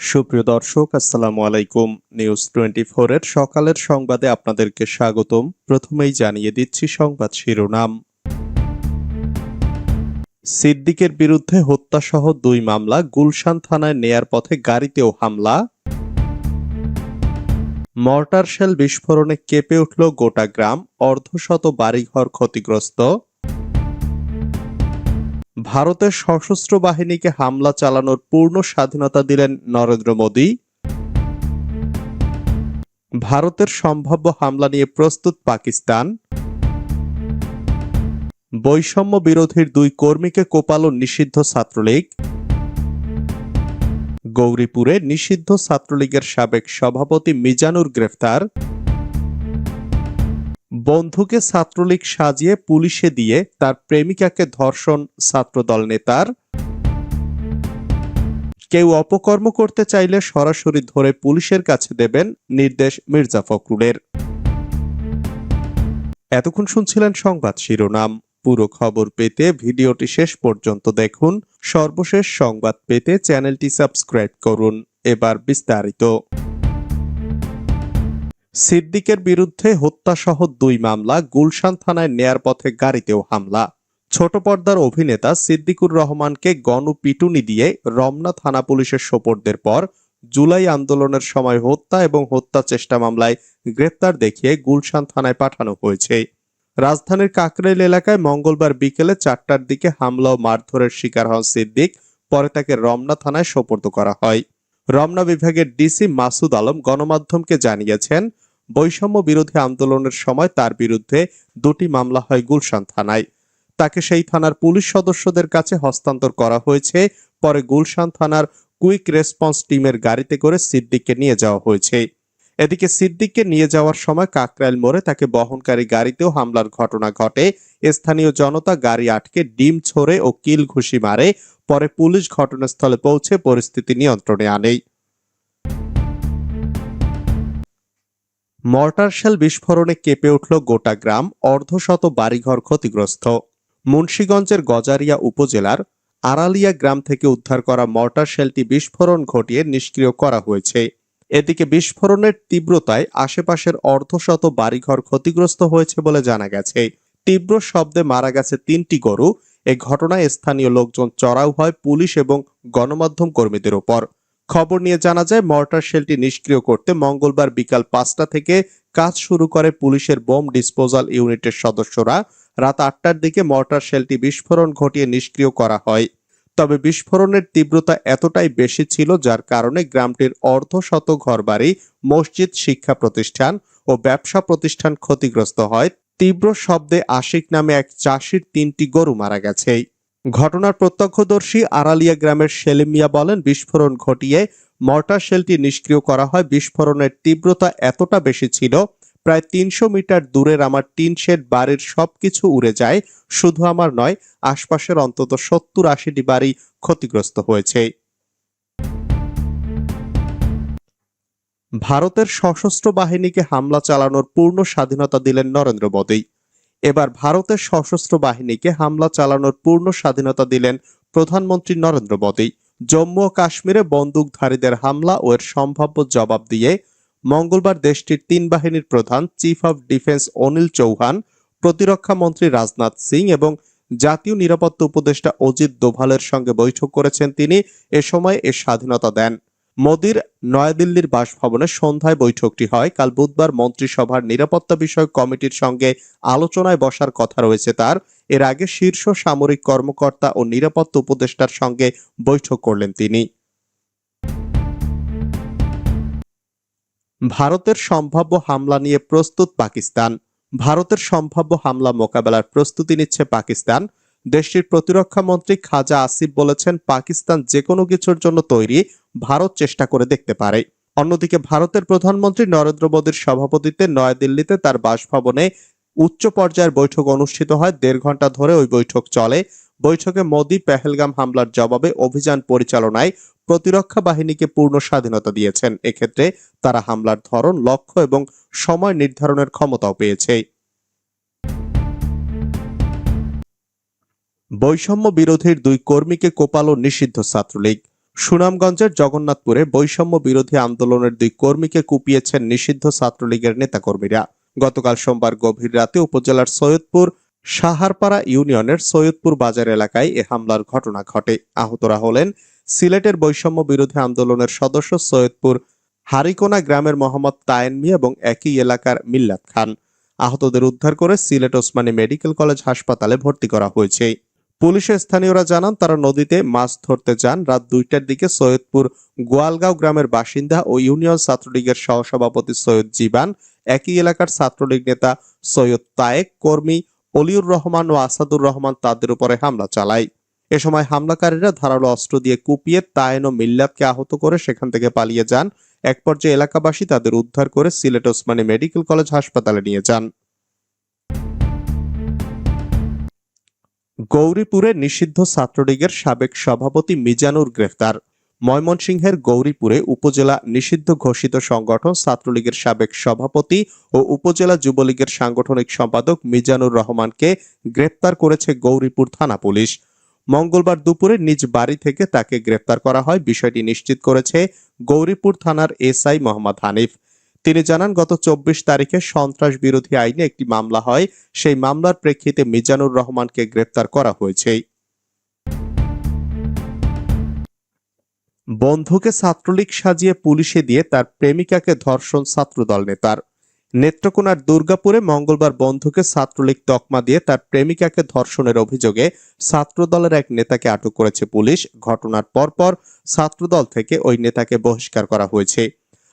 সুপ্রিয় দর্শক, আসসালামু আলাইকুম। নিউজ টোয়েন্টি এর সকালের সংবাদে আপনাদেরকে স্বাগতম। প্রথমেই জানিয়ে দিচ্ছি সংবাদ শিরোনাম। সিদ্দিকের বিরুদ্ধে হত্যাসহ দুই মামলা, গুলশান থানায় নেয়ার পথে গাড়িতেও হামলা। মর্টার শেল বিস্ফোরণে কেঁপে উঠল গোটা গ্রাম, অর্ধশত বাড়িঘর ক্ষতিগ্রস্ত। ভারতের সশস্ত্র বাহিনীকে হামলা চালানোর পূর্ণ স্বাধীনতা দিলেন নরেন্দ্র মোদী। ভারতের সম্ভাব্য হামলা নিয়ে প্রস্তুত পাকিস্তান। বৈষম্য বিরোধীর দুই কর্মীকে কোপালো নিষিদ্ধ ছাত্রলীগ। গৌরীপুরে নিষিদ্ধ ছাত্রলীগের সাবেক সভাপতি মিজানুর গ্রেফতার। বন্ধুকে ছাত্রলীগ সাজিয়ে পুলিশে দিয়ে তার প্রেমিকাকে ধর্ষণ ছাত্রদল নেতার। কেউ অপকর্ম করতে চাইলে সরাসরি ধরে পুলিশের কাছে দেবেন নির্দেশ মির্জা ফখরুলের। এতক্ষণ শুনছিলেন সংবাদ শিরোনাম। পুরো খবর পেতে ভিডিওটি শেষ পর্যন্ত দেখুন। সর্বশেষ সংবাদ পেতে চ্যানেলটি সাবস্ক্রাইব করুন। এবার বিস্তারিত। সিদ্দিকের বিরুদ্ধে হত্যাসহ দুই মামলা, গুলশান থানায় নেয়ার পথে গাড়িতেও হামলা। ছোট পর্দার অভিনেতা সিদ্দিকুর রহমানকে গণপিটুনি দিয়ে রমনা থানা পুলিশের সোপর্দের পর জুলাই আন্দোলনের সময় হত্যা এবং হত্যা চেষ্টা মামলায় গ্রেপ্তার দেখিয়ে গুলশান থানায় পাঠানো হয়েছে। রাজধানীর কাকরাইল এলাকায় মঙ্গলবার বিকেলে চারটার দিকে হামলা ও মারধরের শিকার হন সিদ্দিক, পরে তাকে রমনা থানায় সোপর্দ করা হয়। রমনা বিভাগের ডিসি মাসুদ আলম গণমাধ্যমকে জানিয়েছেন, বৈষম্য বিরোধী আন্দোলনের সময় তার বিরুদ্ধে দুটি মামলা হয় গুলশান থানায়। তাকে সেই থানার পুলিশ সদস্যদের কাছে হস্তান্তর করা হয়েছে। পরে গুলশান থানার কুইক রেসপন্স টিমের গাড়িতে করে সিদ্দিককে নিয়ে যাওয়া হয়েছে। এদিকে সিদ্দিককে নিয়ে যাওয়ার সময় কাকরাইল মোড়ে তাকে বহনকারী গাড়িতেও হামলার ঘটনা ঘটে। স্থানীয় জনতা গাড়ি আটকে, ডিম ছোড়ে ও কিল ঘুষি মারে। পরে পুলিশ ঘটনাস্থলে পৌঁছে পরিস্থিতি নিয়ন্ত্রণে আনে মর্টার শেল বিস্ফোরণে কেঁপে উঠল গোটা গ্রাম, অর্ধশত বাড়িঘর ক্ষতিগ্রস্ত। মুন্সীগঞ্জের গজারিয়া উপজেলার আড়ালিয়া গ্রাম থেকে উদ্ধার করা মর্টার শেলটি বিস্ফোরণ ঘটিয়ে নিষ্ক্রিয় করা হয়েছে। এদিকে বিস্ফোরণের তীব্রতায় আশেপাশের অর্ধশত বাড়িঘর ক্ষতিগ্রস্ত হয়েছে বলে জানা গেছে। তীব্র শব্দে মারা গেছে তিনটি গরু। এ ঘটনায় স্থানীয় লোকজন চড়াও হয় পুলিশ এবং গণমাধ্যম কর্মীদের ওপর। খবর নিয়ে জানা যায়, মর্টার শেলটি নিষ্ক্রিয় করতে মঙ্গলবার বিকাল পাঁচটা থেকে কাজ শুরু করে পুলিশের বোম ডিসপোজাল ইউনিটের সদস্যরা। রাত আটটার দিকে মর্টার শেলটি বিস্ফোরণ ঘটিয়ে নিষ্ক্রিয় করা হয়। তবে বিস্ফোরণের তীব্রতা এতটাই বেশি ছিল যার কারণে গ্রামটির অর্ধশত ঘরবাড়ি, মসজিদ, শিক্ষা প্রতিষ্ঠান ও ব্যবসা প্রতিষ্ঠান ক্ষতিগ্রস্ত হয়। তীব্র শব্দে আশিক নামে এক চাষির তিনটি গরু মারা গেছে। ঘটনার প্রত্যক্ষদর্শী আড়ালিয়া গ্রামের সেলিম বলেন, বিস্ফোরণ ঘটিয়ে মর্টার শেলটি নিষ্ক্রিয় করা হয়। বিস্ফোরণের তীব্রতা এতটা বেশি ছিল প্রায় তিনশো মিটার দূরের আমার টিন শেড বাড়ির সবকিছু উড়ে যায়, শুধু আমার নয়, আশপাশের অন্তত সত্তর আশিটি বাড়ি ক্ষতিগ্রস্ত হয়েছে। ভারতের সশস্ত্র বাহিনীকে হামলা চালানোর পূর্ণ স্বাধীনতা দিলেন নরেন্দ্র মোদী। এবার ভারতের সশস্ত্র বাহিনীকে হামলা চালানোর পূর্ণ স্বাধীনতা দিলেন প্রধানমন্ত্রী নরেন্দ্র মোদী। জম্মু ও কাশ্মীরে বন্দুকধারীদের হামলা ও এর সম্ভাব্য জবাব দিয়ে মঙ্গলবার দেশটির তিন বাহিনীর প্রধান chief of defence Anil Chauhan, প্রতিরক্ষা মন্ত্রী রাজনাথ সিং এবং জাতীয় নিরাপত্তা উপদেষ্টা অজিত দোভালের সঙ্গে বৈঠক করেছেন তিনি। এ সময় এ স্বাধীনতা দেন। মোদির নয়াদিল্লির বাসভবনে সন্ধ্যায় বৈঠকটি হয়। কাল বুধবার মন্ত্রিসভার নিরাপত্তা বিষয়ক কমিটির সঙ্গে আলোচনায় বসার কথা রয়েছে তার। এর আগে শীর্ষ সামরিক কর্মকর্তা ও নিরাপত্তা উপদেষ্টার সঙ্গে বৈঠক করলেন তিনি। ভারতের সম্ভাব্য হামলা নিয়ে প্রস্তুত পাকিস্তান। ভারতের সম্ভাব্য হামলা মোকাবেলার প্রস্তুতি নিচ্ছে পাকিস্তান। দেশটির প্রতিরক্ষা মন্ত্রী খাজা আসিফ বলেছেন, পাকিস্তান যে কোনো কিছুর জন্য তৈরি, ভারত চেষ্টা করে দেখতে পারে। অন্যদিকে ভারতের প্রধানমন্ত্রী নরেন্দ্র মোদীর সভাপতিত্বে নয়াদিল্লিতে তার বাসভবনে উচ্চ পর্যায়ের বৈঠক অনুষ্ঠিত হয়। দেড় ঘণ্টা ধরে ওই বৈঠক চলে। বৈঠকে মোদী পেহেলগাম হামলার জবাবে অভিযান পরিচালনায় প্রতিরক্ষা বাহিনীকে পূর্ণ স্বাধীনতা দিয়েছেন। এক্ষেত্রে তারা হামলার ধরন, লক্ষ্য এবং সময় নির্ধারণের ক্ষমতাও পেয়েছে। বৈষম্য বিরোধীর দুই কর্মীকে কোপালো নিষিদ্ধ ছাত্রলীগ। সুনামগঞ্জের জগন্নাথপুরে বৈষম্য বিরোধী আন্দোলনের দুই কর্মীকে কুপিয়েছেন নিষিদ্ধ ছাত্রলীগের নেতাকর্মীরা। গতকাল সোমবার গভীর রাতে উপজেলার সৈয়দপুর সাহারপাড়া ইউনিয়নের সৈয়দপুর বাজার এলাকায় এ হামলার ঘটনা ঘটে। আহতরা হলেন সিলেটের বৈষম্য বিরোধী আন্দোলনের সদস্য সৈয়দপুর হারিকোনা গ্রামের মোহাম্মদ তায়েন মিয়া এবং একই এলাকার মিল্লাত খান। আহতদের উদ্ধার করে সিলেট ওসমানী মেডিকেল কলেজ হাসপাতালে ভর্তি করা হয়েছে। পুলিশের স্থানীয়রা জানান, তারা নদীতে মাছ ধরতে যান। রাত দুইটার দিকে সৈয়দপুর গোয়ালগাঁও গ্রামের বাসিন্দা ও ইউনিয়ন ছাত্রলীগের সহসভাপতি সৈয়দ জীবান, একই এলাকার ছাত্রলীগ নেতা সৈয়দ তায়েক, কর্মী অলিউর রহমান ও আসাদুর রহমান তাদের উপরে হামলা চালায়। এ সময় হামলাকারীরা ধারালো অস্ত্র দিয়ে কুপিয়ে তায়েন ও মিল্লাতকে আহত করে সেখান থেকে পালিয়ে যান। এক পর্যায়ে এলাকাবাসী তাদের উদ্ধার করে সিলেট ওসমানী মেডিকেল কলেজ হাসপাতালে নিয়ে যান। গৌরীপুরে নিষিদ্ধ ছাত্রলীগের সাবেক সভাপতি মিজানুর গ্রেফতার। ময়মনসিংহের গৌরীপুরে উপজেলা নিষিদ্ধ ঘোষিত সংগঠন ছাত্রলীগের সাবেক সভাপতি ও উপজেলা যুবলীগের সাংগঠনিক সম্পাদক মিজানুর রহমানকে গ্রেপ্তার করেছে গৌরীপুর থানা পুলিশ। মঙ্গলবার দুপুরে নিজ বাড়ি থেকে তাকে গ্রেপ্তার করা হয়। বিষয়টি নিশ্চিত করেছে গৌরীপুর থানার এসআই মোহাম্মদ হানিফ। তিনি জানান, গত চব্বিশ তারিখে সন্ত্রাস বিরোধী আইনে একটি মামলা হয়। সেই মামলার প্রেক্ষিতে মিজানুর রহমানকে গ্রেপ্তার করা হয়েছে। বন্ধুকে ছাত্রলীগ সাজিয়ে পুলিশে দিয়ে তার প্রেমিকাকে ধর্ষণ ছাত্রদল নেতার। নেত্রকোনার দুর্গাপুরে মঙ্গলবার বন্ধুকে ছাত্রলীগ তকমা দিয়ে তার প্রেমিকাকে ধর্ষণের অভিযোগে ছাত্রদলের এক নেতাকে আটক করেছে পুলিশ। ঘটনার পরপর ছাত্রদল থেকে ওই নেতাকে বহিষ্কার করা হয়েছে।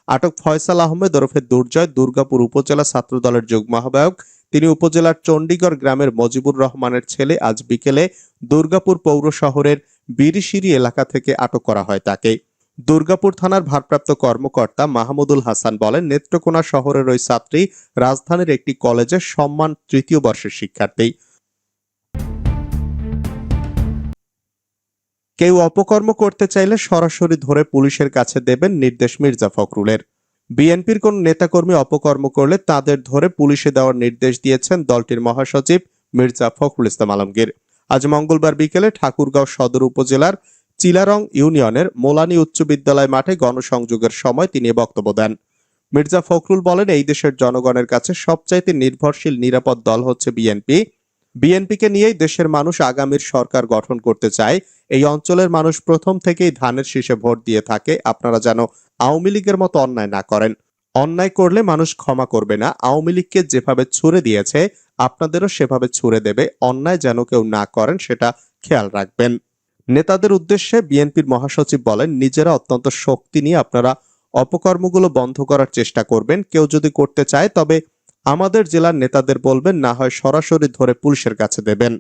আটক ফয়সাল আহমেদ ওরফে দুর্জয় দুর্গাপুর উপজেলা ছাত্রদলের যুগ্ম আহ্বায়ক। তিনি উপজেলার চণ্ডীগড় গ্রামের মজিবুর রহমানের ছেলে। আজ বিকেলে দুর্গাপুর পৌর শহরের বিরিশিরি এলাকা থেকে আটক করা হয় তাকে। দুর্গাপুর থানার ভারপ্রাপ্ত কর্মকর্তা মাহমুদুল হাসান বলেন, নেত্রকোনা শহরের ওই ছাত্রী রাজধানীর একটি কলেজের সম্মান তৃতীয় বর্ষের শিক্ষার্থী। কেউ অপকর্ম করতে চাইলে সরাসরি ধরে পুলিশের কাছে দেবেন নির্দেশ মির্জা ফখরুলের। বিএনপির কোন নেতাকর্মী অপকর্ম করলে তাদের ধরে পুলিশে দেওয়ার নির্দেশ দিয়েছেন দলটির মহাসচিব মির্জা ফখরুল ইসলাম আলমগীর। আজ মঙ্গলবার বিকেলে ঠাকুরগাঁও সদর উপজেলার চিলারং ইউনিয়নের মোলানি উচ্চ বিদ্যালয় মাঠে গণসংযোগের সময় তিনি বক্তব্য দেন। মির্জা ফখরুল বলেন, এই দেশের জনগণের কাছে সবচাইতে নির্ভরশীল নিরাপদ দল হচ্ছে বিএনপি। বিএনপিকে নিয়েই দেশের মানুষ আগামীর সরকার গঠন করতে চায়। এই অঞ্চলের মানুষ প্রথম থেকেই ধানের শীষে ভোট দিয়ে থাকে। আপনারা যেন আওয়ামী লীগের মতো অন্যায় না করেন। অন্যায় করলে মানুষ ক্ষমা করবে না। আওয়ামী লীগকে যেভাবে ছুড়ে দিয়েছে, আপনাদেরও সেভাবে ছুড়ে দেবে। অন্যায় যেন কেউ না করেন, সেটা খেয়াল রাখবেন। নেতাদের উদ্দেশ্যে বিএনপির মহাসচিব বলেন, নিজেরা অত্যন্ত শক্তি নিয়ে আপনারা অপকর্মগুলো বন্ধ করার চেষ্টা করবেন। কেউ যদি করতে চায়, তবে আমাদের জেলার নেতাদের বলবেন, না হয় সরাসরি ধরে পুলিশের কাছে দেবেন।